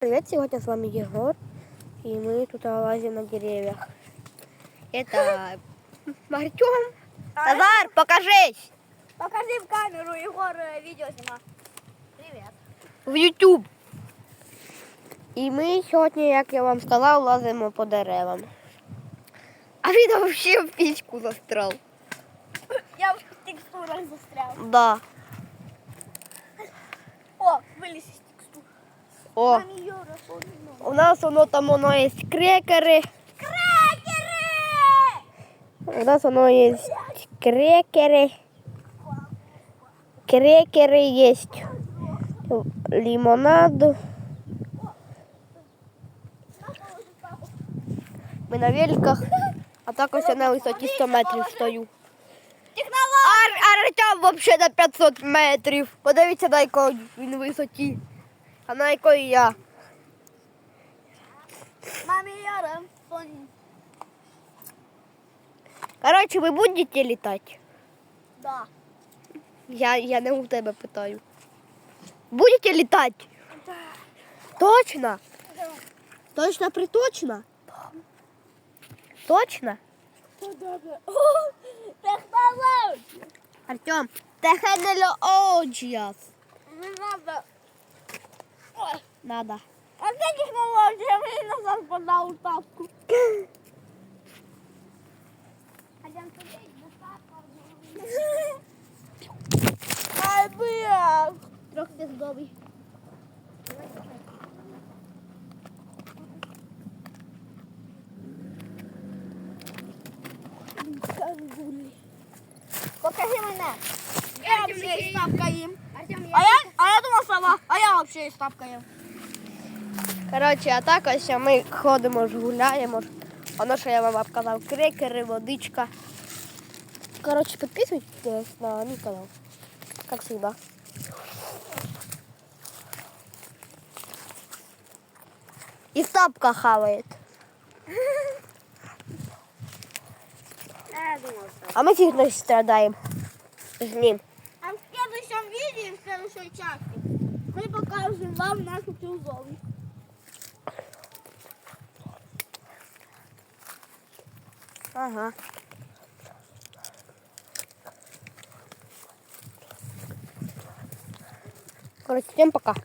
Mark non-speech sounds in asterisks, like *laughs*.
Привет, сегодня с вами Егор, и мы тут лазим на деревьях. Это *laughs* Артем. Назар, покажись Покажи в камеру, Егор э, видео снимал. Привет. в YouTube. І ми сьогодні, як я вам сказав, лазимо по деревам. А він взагалі в пічку застрял. Я в текстурах застрял. Да. О, вылез из текстур. О, у нас воно там воно є крекери. Крекеры! У нас воно є крекери. Крекери є. Лимонад. Ми на великах, а так ось я на висоті 100 метрів стою. Артем взагалі на 500 метрів. Подивіться, якій він висоті. А на якої я. Маме Юра, вспомнил. Коротше, ви будете літати? Да. Я, я не у тебе питаю. Будете літати? Точно? Точно приточно? Точно? Да-да-да. О, Технология! Артем, технологіас. Не надо. Надо. а где технология? Мне назад подал тапку. *laughs* Ай, бля. Трохи дезговий. Покажи мене. Я вообще із тапка їм. А я, а я думав сова, а я вообще із тапка їм. Коротше, а так ось ми ходимо, ж гуляємо. Воно, що я вам казав, крекери, водичка. Коротше, підписуйтесь на мій канал. Как всегда. И тапка хавает. *laughs* А мы сильно страдаем с ним. А в следующем видео, в следующей части, мы покажем вам нашу тюзову. Ага. Короче, всем пока.